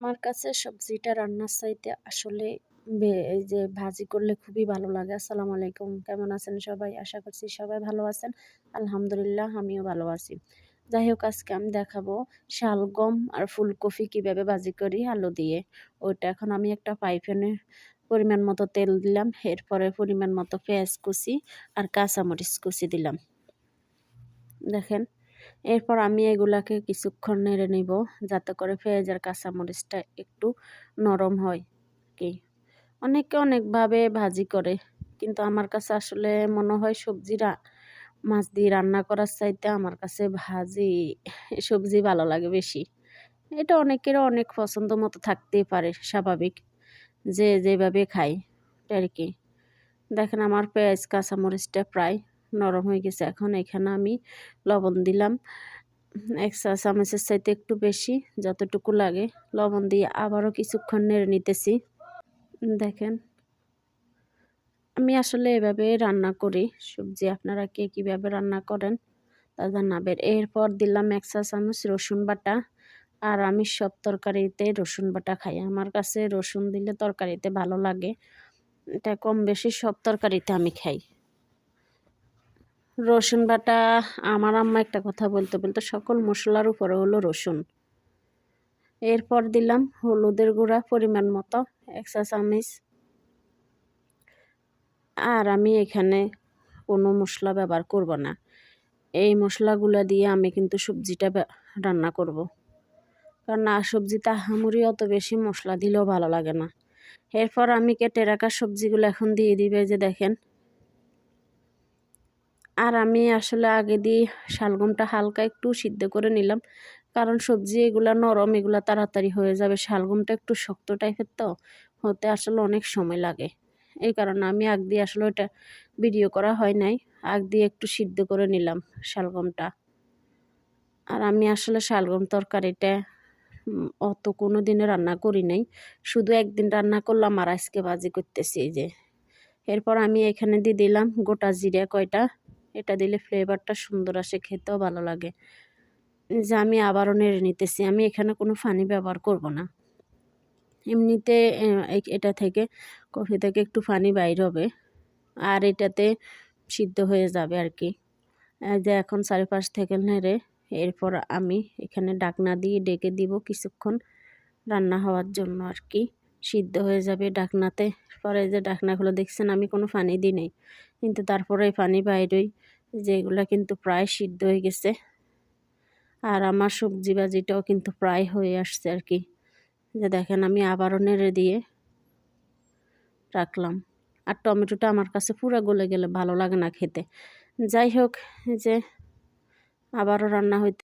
আমার কাছে সবজিটা রান্নার চাইতে আসলে এই যে ভাজি করলে খুবই ভালো লাগে। আসসালামু আলাইকুম। কেমন আছেন সবাই? আশা করছি সবাই ভালো আছেন। আলহামদুলিল্লাহ, আমিও ভালো আছি। যাই হোক, আজকে আমি দেখাবো শালগম আর ফুলকপি কীভাবে ভাজি করি আলু দিয়ে। ওইটা এখন আমি একটা পাইপেনে পরিমাণ মতো তেল দিলাম, এরপরে পরিমাণ মতো পেঁয়াজ কুচি আর কাঁচামরিচ কুচি দিলাম। দেখেন এরপর আমি এগুলাকে কিছুক্ষণ নেড়ে নিব, যাতে করে পেঁয়াজ আর কাঁচামরিচটা একটু নরম হয় কি অনেকে অনেকভাবে ভাজি করে, কিন্তু আমার কাছে আসলে মনে হয় সবজিরা, মাছ দিয়ে রান্না করার চাইতে আমার কাছে ভাজি, সবজি ভালো লাগে বেশি। এটা অনেকের অনেক পছন্দ মতো থাকতেই পারে, স্বাভাবিক যে যেভাবে খাই আর কি দেখেন আমার পেঁয়াজ, কাঁচামরিচটা প্রায় নরম হয়ে গেছে। এখন এখানে আমি লবণ দিলাম। এক চা চামচের চাইতে একটু বেশি, যতটুকু লাগে লবণ দিয়ে আবারও কিছুক্ষণ নেড়ে নিতেছি। দেখেন, আমি আসলে এভাবে রান্না করি। সবজি আপনারা কে কীভাবে রান্না করেন তা জানাবেন। এরপর দিলাম এক চা চামচ রসুন বাটা। আর আমি সব তরকারিতে রসুন বাটা খাই। আমার কাছে রসুন দিলে তরকারিতে ভালো লাগে। এটা কম বেশি সব তরকারিতে আমি খাই। রসুন বাটা, আমার আম্মা একটা কথা বলতে বলতে সকল মশলার উপরে হলো রসুন। এরপর দিলাম হলুদের গুঁড়া পরিমাণ মতো, এক চা চামচ। আর আমি এখানে কোনো মশলা ব্যবহার করব না। এই মশলাগুলো দিয়ে আমি কিন্তু সবজিটা রান্না করব। কারণ না সবজিতে আহামরি অত বেশি মশলা দিলেও ভালো লাগে না। এরপর আমি কেটে রাখা সবজিগুলো এখন দিয়ে দিবে যে দেখেন আর আমি আসলে আগে দিয়ে শালগমটা হালকা একটু সিদ্ধ করে নিলাম। কারণ সবজি এগুলো নরম, এগুলো তাড়াতাড়ি হয়ে যাবে। শালগমটা একটু শক্ত টাইপের তো, হতে আসলে অনেক সময় লাগে। এই কারণে আমি আগ দিয়ে আসলে ওটা ভিডিও করা হয় নাই। আগ দিয়ে একটু সিদ্ধ করে নিলাম শালগমটা। আর আমি আসলে শালগম তরকারিটা অত কোনো দিনে রান্না করি নাই। শুধু একদিন রান্না করলাম আর আজকে বাজি করতেছি যে। এরপর আমি এখানে দিয়ে দিলাম গোটা জিরা কয়টা। এটা দিলে ফ্লেভারটা সুন্দর আসে, খেতেও ভালো লাগে। যে আমি আবারও নেড়ে নিতেছি, আমি এখানে কোনো পানি ব্যবহার করব না। এমনিতে এটা থেকে, কফি থেকে একটু পানি বাইর হবে। আর এটাতে সিদ্ধ হয়ে যাবে আর কি যে এখন সাড়ে পাঁচ থেকে নেড়ে, এরপর আমি এখানে ডাকনা দিয়ে ডেকে দিব কিছুক্ষণ রান্না হওয়ার জন্য আর কি সিদ্ধ হয়ে যাবে ডাকনাতে। পরে যে ডাকনাগুলো দেখছেন, আমি কোনো পানি দিই নেই। কিন্তু তারপরে পানি বাইরই যেগুলো কিন্তু প্রায় সিদ্ধ হয়ে গেছে। আর আমার সবজি বাজিটাও কিন্তু প্রায় হয়ে আসছে আর কি। যে দেখেন, আমি আবারও নেড়ে দিয়ে রাখলাম। আর টমেটোটা আমার কাছে পুরো গলে গেলে ভালো লাগে না খেতে। যাই হোক যে আবারও রান্না হইতে